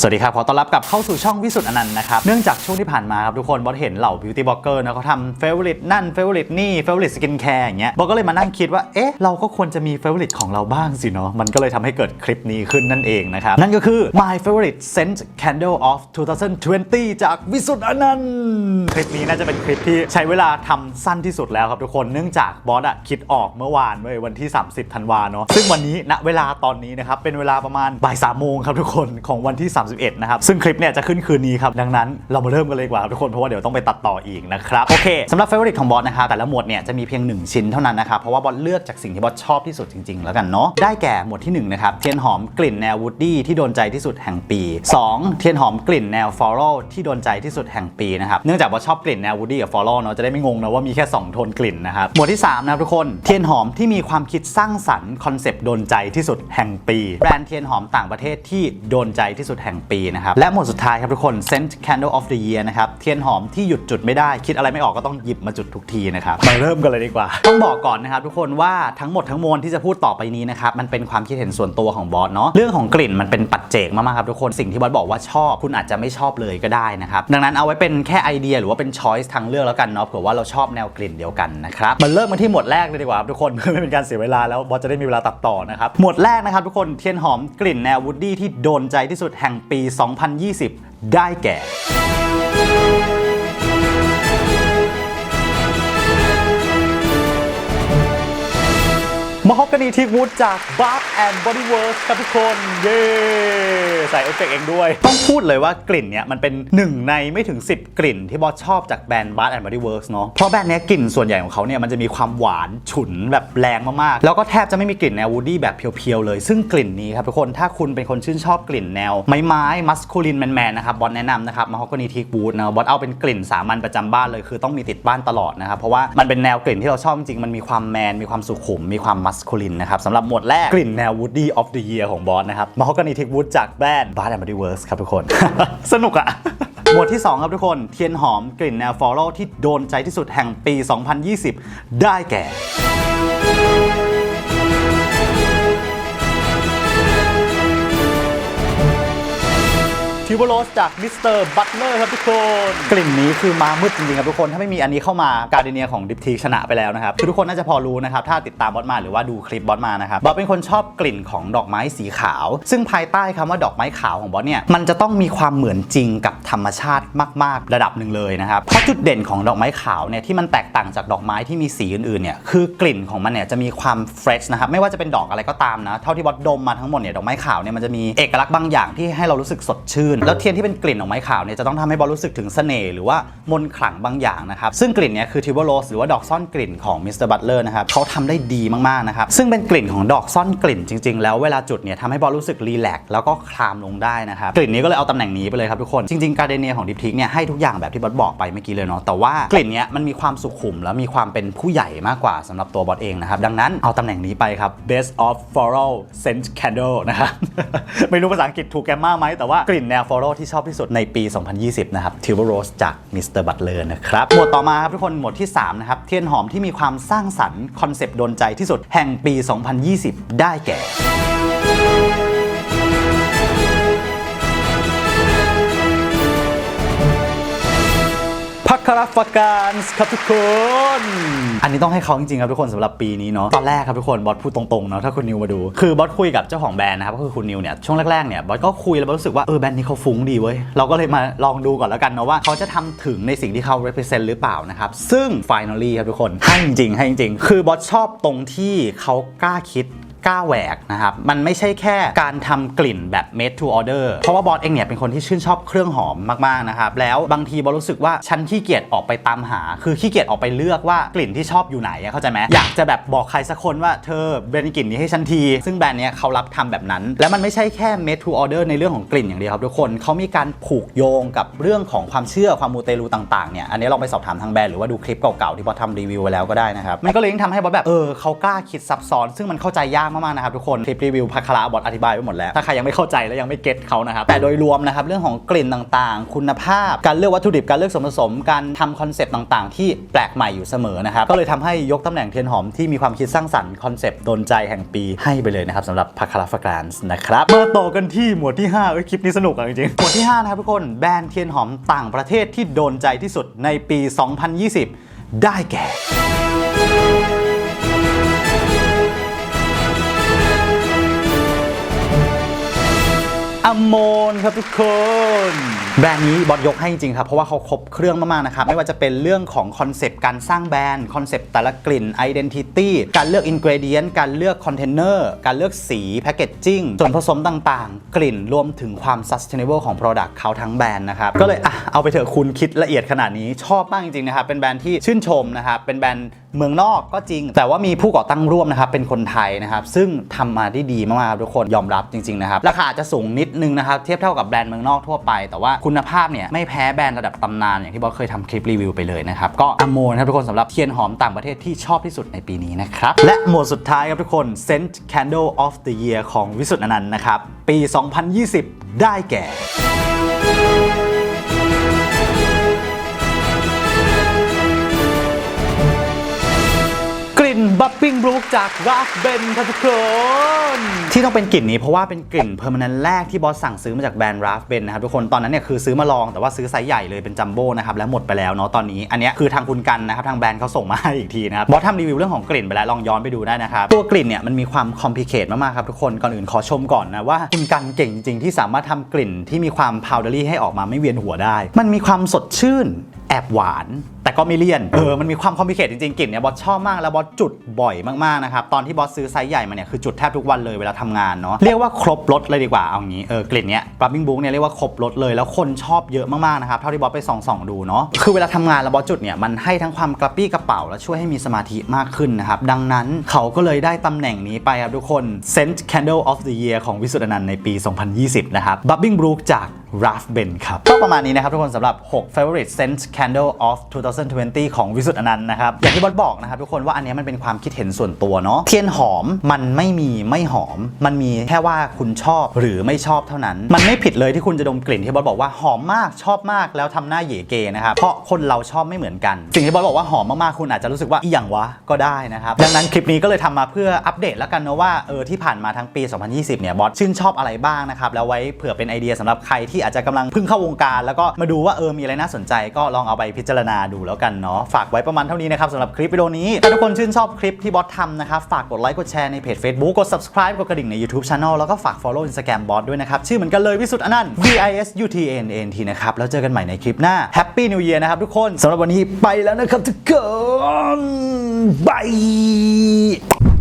สวัสดีครับ ขอต้อนรับกลับเข้าสู่ช่องวิสุทธ์อนันต์นะครับ เนื่องจากช่วงที่ผ่านมาครับทุกคนบอสเห็นเหล่า beauty blogger นะเขาทำ favorite นั่น favorite นี่ favorite skin care อย่างเงี้ยบอสก็เลยมานั่งคิดว่า เอ๊ะ เราก็ควรจะมี favorite ของเราบ้างสิเนาะมันก็เลยทำให้เกิดคลิปนี้ขึ้นนั่นเองนะครับ นั่นก็คือ my favorite scent candle of 2020 จากวิสุทธ์อนันต์คลิปนี้น่าจะเป็นคลิปที่ใช้เวลาทำสั้นที่สุดแล้วครับทุกคนเนื่องจากบอสอะคิดออกเมื่อวานเว้ยวันที่ 30ธันวาเนาะซึ่งวันนี้ณเวลาตอนนี้นะครับเป็นเวลาประมาณบ่ายสามโมงครับทุกคนของวันที่31 นะครับ ซึ่งคลิปเนี่ยจะขึ้นคืนนี้ครับ ดังนั้นเรามาเริ่มกันเลยกว่าครับทุกคน เพราะว่าเดี๋ยวต้องไปตัดต่ออีกนะครับ โอเคสำหรับ favorite ของบอสนะครับแต่ละหมวดเนี่ยจะมีเพียง 1 ชิ้นเท่านั้นนะครับ เพราะว่าบอสเลือกจากสิ่งที่บอสชอบที่สุดจริงๆ แล้วกันเนาะ ได้แก่หมวดที่1นะครับ เทียนหอมกลิ่นแนววูดดี้ที่โดนใจที่สุดแห่งปี 2 เทียนหอมกลิ่นแนวฟลอรัลที่โดนใจที่สุดแห่งปีนะครับ เนื่องจากบอสชอบกลิ่นแนววูดดี้กับฟลอรัลเนาะ จะได้ไม่งงนะว่ามีแค่2โทนกลิ่นนะครับ หมวดที่3นะครับทุกคน เทียนหอมที่มีความคิดสร้างสรรค์คอนเซปต์โดนใจที่สุดแห่งปี แบรนด์เทียนหอมต่างประเทศที่โดนใจที่สุดแห่งปีนะครับ และหมวดสุดท้ายครับทุกคน Scent Candle of the Year นะครับ เทียนหอมที่หยุดจุดไม่ได้ คิดอะไรไม่ออกก็ต้องหยิบมาจุดทุกทีนะครับ มาเริ่มกันเลยดีกว่า ต้องบอกก่อนนะครับทุกคนว่าทั้งหมดทั้งมวลที่จะพูดต่อไปนี้นะครับมันเป็นความคิดเห็นส่วนตัวของบอสเนาะเรื่องของกลิ่นมันเป็นปัจเจกมากๆครับทุกคนสิ่งที่บอสบอกว่าชอบคุณอาจจะไม่ชอบเลยก็ได้นะครับดังนั้นเอาไว้เป็นแค่ไอเดียหรือว่าเป็นช้อยส์ทางเลือกแล้วกันเนาะเผื่อว่าเราชอบแนวกลิ่นเดียวกันนะครับมาเริ่มกันที่หมวดแรกเลยดีกว่าครับทุกคนเพื่อไม่เป็นการเสียเวลาแล้วบอสจะได้มีเวลาตัดต่อนะครับหมวดแรกนะครับทุกคนเทียนหอมกลิ่นแนววูดดี้ที่โดนใจที่สุดแห่งปี 2020 ได้แก่ มฮอกกานีทิกวูดจาก Bath and Body Works ครับทุกคน เย้ใส่เอฟเฟกต์เองด้วย ต้องพูดเลยว่ากลิ่นเนี่ยมันเป็นหนึ่งในไม่ถึง 10 กลิ่นที่บอสชอบจากแบรนด์ Bath and Body Works เนาะเพราะแบรนด์เนี้ยกลิ่นส่วนใหญ่ของเขาเนี่ยมันจะมีความหวานฉุนแบบแรงมาก ๆ แล้วก็แทบจะไม่มีกลิ่นแนววูดดี้แบบเพียว ๆ เลย ซึ่งกลิ่นนี้ครับทุกคนถ้าคุณเป็นคนชื่นชอบกลิ่นแนว ไม้ไม้มัสคูลินแมนๆนะครับบอสแนะนำนะครับมฮอกกานีทิกวูดนะบอสเอาเป็นกลิ่นสามัญประจำบ้านเลยคือต้องมีติดบ้านตลอดนะครับเพราะว่ามันเป็นแนวกลิ่นที่เราชอบจริงมันมีความแมนมีความสุขุมมีความมัสคูลินนะครับสำหรับหมวดแรกกลิ่นแนว Woody of the Year ของบอสนะครับม a ฮอกกานีทิกวูดจากแบรนด์ Bath and Body Works ครับทุกคน สนุกอะหมวดที่ 2 ครับทุกคน เทียนหอมกลิ่นแนวฟลอรัลที่โดนใจที่สุดแห่งปี 2020 ได้แก่ ทิวโรสจากมิสเตอร์บัตเลอร์ครับทุกคน กลิ่นนี้คือมามืดจริงๆครับทุกคน ถ้าไม่มีอันนี้เข้ามาการเดเนียของดิปทีชนะไปแล้วนะครับคือทุกคนน่าจะพอรู้นะครับถ้าติดตามบอสมาหรือว่าดูคลิปบอสมานะครับบอสเป็นคนชอบกลิ่นของดอกไม้สีขาว ซึ่งภายใต้คำว่าดอกไม้ขาวของบอสเนี่ยมันจะต้องมีความเหมือนจริงกับธรรมชาติมาก ๆ ระดับหนึ่งเลยนะครับเพราะจุดเด่นของดอกไม้ขาวเนี่ยที่มันแตกต่างจากดอกไม้ที่มีสีอื่นๆเนี่ยคือกลิ่นของมันเนี่ยจะมีความเฟรชนะครับไม่ว่าจะเป็นดอกอะไรก็ตามนะเท่าที่บอสดมมาทั้งหมดเนี่ยดอกไม้ขาวเนี่ยมันจะมีเอกลักษณ์บางอย่างที่ให้เรารู้สึกสดชื่นแล้วเทียนที่เป็นกลิ่นดอกไม้ขาวเนี่ยจะต้องทำให้บอสรู้สึกถึงเสน่ห์หรือว่ามนขลังบางอย่างนะครับ ซึ่งกลิ่นเนี่ยคือทิวบโรสหรือว่าดอกซ่อนกลิ่นของมิสเตอร์บัตเลอร์นะครับเขาทำได้ดีมากๆนะครับซึ่งเป็นกลิ่นของดอกซ่อนกลิ่นจริง ๆ แล้วเวลาจุดเนี่ยทำให้บอสรู้สึกรีแลกแล้วก็คลามลงได้นะครับกลิ่นนี้ก็เลยเอาตำแหน่งนี้ไปเลยครับทุกคนจริงๆการเดเนียของดิปทิกเนี่ยให้ทุกอย่างแบบที่บอสบอกไปเมื่อกี้เลยเนาะแต่ว่ากลิ่นเนี้ยมันมีความสุขุมแล้วมีความเป็นผู้ใหญ่มากกว่าสำหรับตัวบอสเองนะครับดังนั้นเอาตำแหน่งนี้ไปครับ best of floral scent candle นะครับไม่รู้ภาษาอังกฤษถูกแกมมาไหมแต่ว่ากลิ่นแนว floral ที่ชอบที่สุดในปี 2020 นะครับ t i l v e r o s e จาก Mr. Butler นะครับ หมวดต่อมาครับทุกคนหมวดที่ 3 นะครับ เทียนหอมที่มีความสร้างสรรค์คอนเซปต์โดนใจที่สุดแห่งปี 2020 ได้แก่พัคราฟการส์ครับทุกคน อันนี้ต้องให้เขาจริงๆครับทุกคนสำหรับปีนี้เนาะตอนแรกครับทุกคนบอสพูดตรงๆเนาะถ้าคุณนิวมาดู คือบอสคุยกับเจ้าของแบรนด์นะครับก็คือคุณนิวเนี่ยช่วงแรกๆเนี่ยบอสก็คุยแล้วบอสรู้สึกว่าเออแบรนด์นี้เขาฟุ้งดีเว้ยเราก็เลยมาลองดูก่อนแล้วกันเนาะว่าเขาจะทำถึงในสิ่งที่เขา represent หรือเปล่านะครับซึ่ง finally ครับทุกคนให้จริงๆให้จริงๆคือบอสชอบตรงที่เขากล้าคิด กล้าแหวกนะครับมันไม่ใช่แค่การทำกลิ่นแบบ made to order เพราะว่าบอสเองเนี่ยเป็นคนที่ชื่นชอบเครื่องหอมมากๆนะครับแล้วบางทีบอสรู้สึกว่าฉันขี้เกียจออกไปตามหา คือขี้เกียจออกไปเลือกว่ากลิ่นที่ชอบอยู่ไหนเข้าใจไหมอยากจะแบบบอกใครสักคนว่าเธอเบรนด์กลิ่นนี้ให้ฉันที ซึ่งแบรนด์เนี้ยเขารับทำแบบนั้น แล้วมันไม่ใช่แค่ made to order ในเรื่องของกลิ่นอย่างเดียวครับทุกคนเขามีการผูกโยงกับเรื่องของความเชื่อความมูเตลูต่างๆเนี่ยอันนี้ลองไปสอบถามทางแบรนด์หรือว่าดูคลิปเก่าๆที่บอสทำรีวิวไว้แล้วก็ได้นะครับมันก็เลยยิ่งทำให้บอสแบบเออเขากล้าคิดซับซ้อนซึ่งมันเข้าใจยากมากๆนะครับทุกคนคลิปรีวิวพาคาราบอทอธิบายไปหมดแล้ว ถ้าใครยังไม่เข้าใจและยังไม่เก็ตเขานะครับแต่โดยรวมนะครับเรื่องของกลิ่นต่างๆ คุณภาพ การเลือกวัตถุดิบการเลือกส่วนผสมการทำคอนเซปต์ต่างๆ ที่แปลกใหม่อยู่เสมอนะครับก็เลยทำให้ยกตำแหน่งเทียนหอมที่มีความคิดสร้างสรรค์คอนเซปต์โดนใจแห่งปีให้ไปเลยนะครับสำหรับพาคาราฟกรานส์นะครับมาต่อกันที่หมวดที่5เอ้ยคลิปนี้สนุกอะจริงๆหมวดที่ห้านะครับทุกคนแบรนด์เทียนหอมต่างประเทศที่โดนใจที่สุดในปี 2020 ได้แก่ อโมนครับทุกคนแบรนด์นี้บอสยกให้จริงครับ เพราะว่าเขาครบเครื่องมาก ๆ นะครับ ไม่ว่าจะเป็นเรื่องของคอนเซปต์การสร้างแบรนด์คอนเซปต์แต่ละกลิ่น Identity การเลือกอินก e เดียนต์การเลือกคอนเทนเนอร์การเลือกสีแพคเกจจิ้งส่วนผสมต่างๆ กลิ่นรวมถึงความ sustainable ของ Product เขาทั้งแบรนด์นะครับก็เลยอะเอาไปเถอะคุณคิดละเอียดขนาดนี้ชอบมากจริงๆนะครับเป็นแบรนด์ที่ชื่นชมนะครับเป็นแบรนด์ เมืองนอกก็จริง แต่ว่ามีผู้ก่อตั้งร่วมนะครับเป็นคนไทยนะครับซึ่งทำมาได้ดีมากๆครับทุกคนยอมรับจริงๆนะครับราคาอาจจะสูงนิดนึงนะครับเทียบเท่ากับแบรนด์เมืองนอกทั่วไป แต่ว่าคุณภาพเนี่ยไม่แพ้แบรนด์ระดับตำนานอย่างที่บอสเคยทำคลิปรีวิวไปเลยนะครับก็อโมนะครับทุกคนสำหรับเทียนหอมต่างประเทศที่ชอบที่สุดในปีนี้นะครับและหมวดสุดท้ายครับทุกคน Scent Candle of the Year ของวิสุทธ์อนันต์นะครับปี 2020 ได้แก่ บับบิ้งบลูจากราฟเบนครับทุกคนที่ต้องเป็นกลิ่นนี้เพราะว่าเป็นกลิ่นเพอร์มานนแรกที่บอสสั่งซื้อมาจากแบรนด์ราฟเบนนะครับทุกคนตอนนั้นเนี่ยคือซื้อมาลองแต่ว่าซื้อไซส์ใหญ่เลยเป็นจัมโบ้นะครับแล้วหมดไปแล้วเนาะตอนนี้อันนี้คือทางคุณกันนะครับทางแบรนด์เขาส่งมาให้อีกทีนะครับบอสทำรีวิวเรื่องของกลิ่นไปแล้วลองย้อนไปดูได้นะครับตัวกลิ่นเนี่ยมันมีความคอมพลีเคทมากๆครับทุกคนก่อนอื่นขอชมก่อนนะว่าคุณกันเก่งจริงๆที่สามารถทำกลิ่นที่มีความพาวเดอรี่ให้ออกมาไม่เวียนหัวได้ มันมีความสดชื่น แอบหวาน แต่ก็ไม่เลี่ยน เออ มันมีความคอมพลีเคทจริงๆกลิ่นเนี่ยบอสชอบมากแล้วบอสจุดบ่อยมากๆนะครับ ตอนที่บอสซื้อไซส์ใหญ่มาเนี่ยคือจุดแทบทุกวันเลยเวลาทำงานเนาะ เรียกว่าครบรถเลยดีกว่า เอางี้ เออ กลิ่นเนี้ยปรับบิ้งบุ๊กเนี่ยเรียกว่าครบรถเลยแล้วคนชอบเยอะมากๆนะครับ เท่าที่บอสไปส่องๆดูเนาะ คือเวลาทำงานแล้วบอสจุดเนี่ยมันให้ทั้งความกระปี้กระเป๋า และช่วยให้มีสมาธิมากขึ้นนะครับ ดังนั้นเขาก็เลยได้ตำแหน่งนี้ไปครับทุกคน Scent Candle of the Year ของวิสุทธนันต์ในปี 2020 นะครับ Bubbling Brook จาก b e n ครับ ก็ประมาณนี้นะครับทุกคนสำหรับ 6 favorite scent candle of 2020 ของวิสุทธิอนันต์นะครับ อย่างที่บอสบอกนะครับทุกคนว่าอันนี้มันเป็นความคิดเห็นส่วนตัวเนาะเทียนหอมมันไม่มีไม่หอม มันมีแค่ว่าคุณชอบหรือไม่ชอบเท่านั้น มันไม่ผิดเลยที่คุณจะดมกลิ่นที่บอสบอกว่าหอมมากชอบมากแล้วทำหน้าเหย่เกนะครับเพราะคนเราชอบไม่เหมือนกัน สิ่งที่บอสบอกว่าหอมมากๆคุณอาจจะรู้สึกว่าอีหยังวะก็ได้นะครับดังนั้นคลิปนี้ก็เลยทำมาเพื่ออัปเดตแล้วกันเนาะว่าเออที่ผ่านมาทั้งปี 2020 เนี่ยบอสชื่นชอบอะไรบ้างนะครับแล้วไว้เผื่อเป็นไอเดียสำหรับใครที่อาจจะกำลังเพิ่งเข้าวงการ แล้วก็มาดูว่าเออมีอะไรน่าสนใจก็ลองเอาไปพิจารณาดูแล้วกันเนาะฝากไว้ประมาณเท่านี้นะครับสำหรับคลิปวิดีโอนี้ถ้าทุกคนชื่นชอบคลิปที่บอสทำนะครับฝากกดไลค์กดแชร์ในเพจ Facebook กด subscribe กดกระดิ่งใน YouTube Channel แล้วก็ฝาก follow Instagram บอสด้วยนะครับชื่อเหมือนกันเลยวิสุทธ์อนันต์ V I S U T N N T นะครับแล้วเจอกันใหม่ในคลิปหน้า Happy New Year นะครับทุกคนสำหรับวันนี้ไปแล้วนะครับทุกคนบาย